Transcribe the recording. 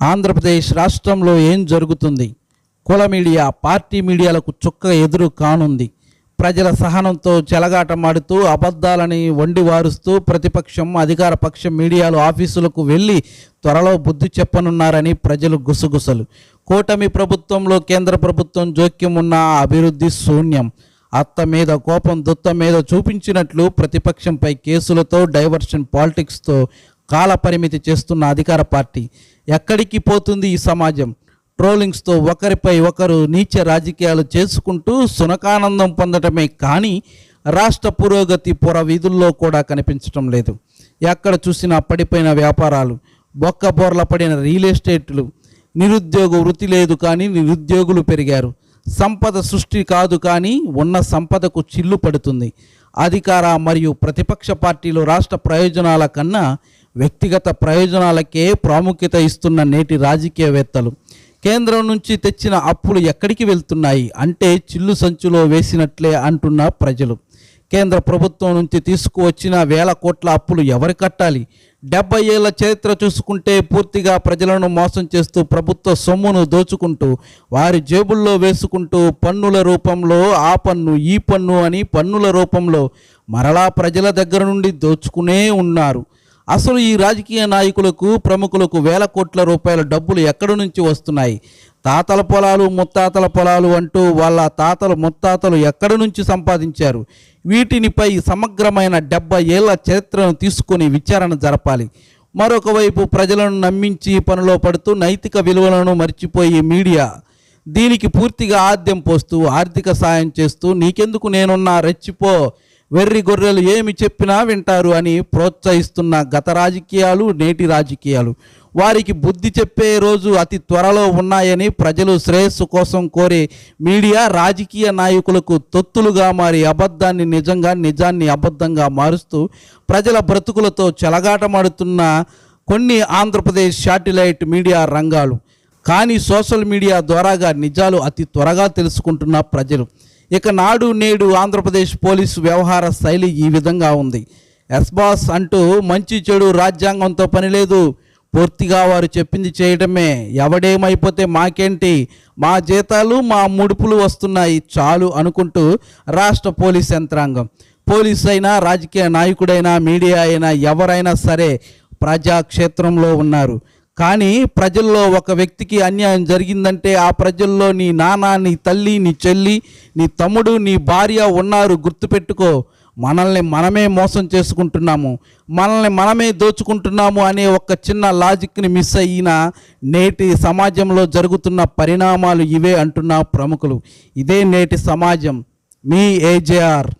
ఆంధ్రప్రదేశ్ రాష్ట్రంలో ఏం జరుగుతుంది? కుల మీడియా పార్టీ మీడియాలకు చుక్క ఎదురు కానుంది. ప్రజల సహనంతో చెలగాటమాడుతూ అబద్ధాలని వండి వారుస్తూ ప్రతిపక్షం అధికార పక్షం మీడియాలు ఆఫీసులకు వెళ్ళి త్వరలో బుద్ధి చెప్పనున్నారని ప్రజలు గుసగుసలు. కూటమి ప్రభుత్వంలో కేంద్ర ప్రభుత్వం జోక్యం ఉన్న అభివృద్ధి శూన్యం. అత్త మీద కోపం దుత్త మీద చూపించినట్లు ప్రతిపక్షంపై కేసులతో డైవర్షన్ పాలిటిక్స్తో కాలపరిమితి చేస్తున్న అధికార పార్టీ. ఎక్కడికి పోతుంది ఈ సమాజం? ట్రోలింగ్స్తో ఒకరిపై ఒకరు నీచ రాజకీయాలు చేసుకుంటూ సునకానందం పొందటమే కానీ రాష్ట్ర పురోగతి పొర వీధుల్లో కూడా కనిపించటం లేదు. ఎక్కడ చూసినా పడిపోయిన వ్యాపారాలు బొక్క బోర్ల పడిన రియల్ ఎస్టేట్లు నిరుద్యోగ వృత్తి లేదు కానీ నిరుద్యోగులు పెరిగారు. సంపద సృష్టి కాదు కానీ ఉన్న సంపదకు చిల్లు పడుతుంది. అధికార మరియు ప్రతిపక్ష పార్టీలు రాష్ట్ర ప్రయోజనాల కన్నా వ్యక్తిగత ప్రయోజనాలకే ప్రాముఖ్యత ఇస్తున్న నేటి రాజకీయవేత్తలు. కేంద్రం నుంచి తెచ్చిన అప్పులు ఎక్కడికి వెళ్తున్నాయి? అంటే చిల్లు సంచులో వేసినట్లే అంటున్న ప్రజలు. కేంద్ర ప్రభుత్వం నుంచి తీసుకువచ్చిన వేల కోట్ల అప్పులు ఎవరు కట్టాలి? డెబ్బై ఏళ్ళ చరిత్ర చూసుకుంటే పూర్తిగా ప్రజలను మోసం చేస్తూ ప్రభుత్వ సొమ్మును దోచుకుంటూ వారి జేబుల్లో వేసుకుంటూ పన్నుల రూపంలో ఆ పన్ను ఈ పన్ను అని పన్నుల రూపంలో మరలా ప్రజల దగ్గర నుండి దోచుకునే ఉన్నారు. అసలు ఈ రాజకీయ నాయకులకు ప్రముఖులకు వేల కోట్ల రూపాయల డబ్బులు ఎక్కడి నుంచి వస్తున్నాయి? తాతల పొలాలు ముత్తాతల పొలాలు అంటూ వాళ్ళ తాతలు ముత్తాతలు ఎక్కడి నుంచి సంపాదించారు? వీటినిపై సమగ్రమైన డెబ్బై ఏళ్ళ చరిత్రను తీసుకొని విచారణ జరపాలి. మరొకవైపు ప్రజలను నమ్మించి పనిలో పడుతూ నైతిక విలువలను మర్చిపోయే మీడియా దీనికి పూర్తిగా ఆద్యం పోస్తూ ఆర్థిక సాయం చేస్తూ నీకెందుకు నేనున్నా రెచ్చిపో వెర్రి గొర్రెలు ఏమి చెప్పినా వింటారు అని ప్రోత్సహిస్తున్న గత రాజకీయాలు నేటి రాజకీయాలు. వారికి బుద్ధి చెప్పే రోజు అతి త్వరలో ఉన్నాయని ప్రజలు శ్రేయస్సు కోసం కోరే మీడియా రాజకీయ నాయకులకు తొత్తులుగా మారి అబద్ధాన్ని నిజంగా నిజాన్ని అబద్ధంగా మారుస్తూ ప్రజల బ్రతుకులతో చెలగాటమాడుతున్న కొన్ని ఆంధ్రప్రదేశ్ శాటిలైట్ మీడియా రంగాలు. కానీ సోషల్ మీడియా ద్వారాగా నిజాలు అతి త్వరగా తెలుసుకుంటున్న ప్రజలు. ఇక నాడు నేడు ఆంధ్రప్రదేశ్ పోలీసు వ్యవహార శైలి ఈ విధంగా ఉంది. ఎస్బాస్ అంటూ మంచి చెడు రాజ్యాంగంతో పని లేదు. పూర్తిగా వారు చెప్పింది చేయడమే. ఎవడేమైపోతే మాకేంటి? మా జీతాలు మా ముడుపులు వస్తున్నాయి చాలు అనుకుంటూ రాష్ట్ర పోలీస్ యంత్రాంగం. పోలీస్ అయినా రాజకీయ నాయకుడైనా మీడియా అయినా ఎవరైనా సరే ప్రజాక్షేత్రంలో ఉన్నారు. కానీ ప్రజల్లో ఒక వ్యక్తికి అన్యాయం జరిగిందంటే ఆ ప్రజల్లో నీ నాన్న నీ తల్లి నీ చెల్లి నీ తమ్ముడు నీ భార్య ఉన్నారు గుర్తుపెట్టుకో. మనల్ని మనమే మోసం చేసుకుంటున్నాము. మనల్ని మనమే దోచుకుంటున్నాము అనే ఒక చిన్న లాజిక్ని మిస్ అయిన నేటి సమాజంలో జరుగుతున్న పరిణామాలు ఇవే అంటున్న ప్రముఖులు. ఇదే నేటి సమాజం. మీ ఏజేఆర్.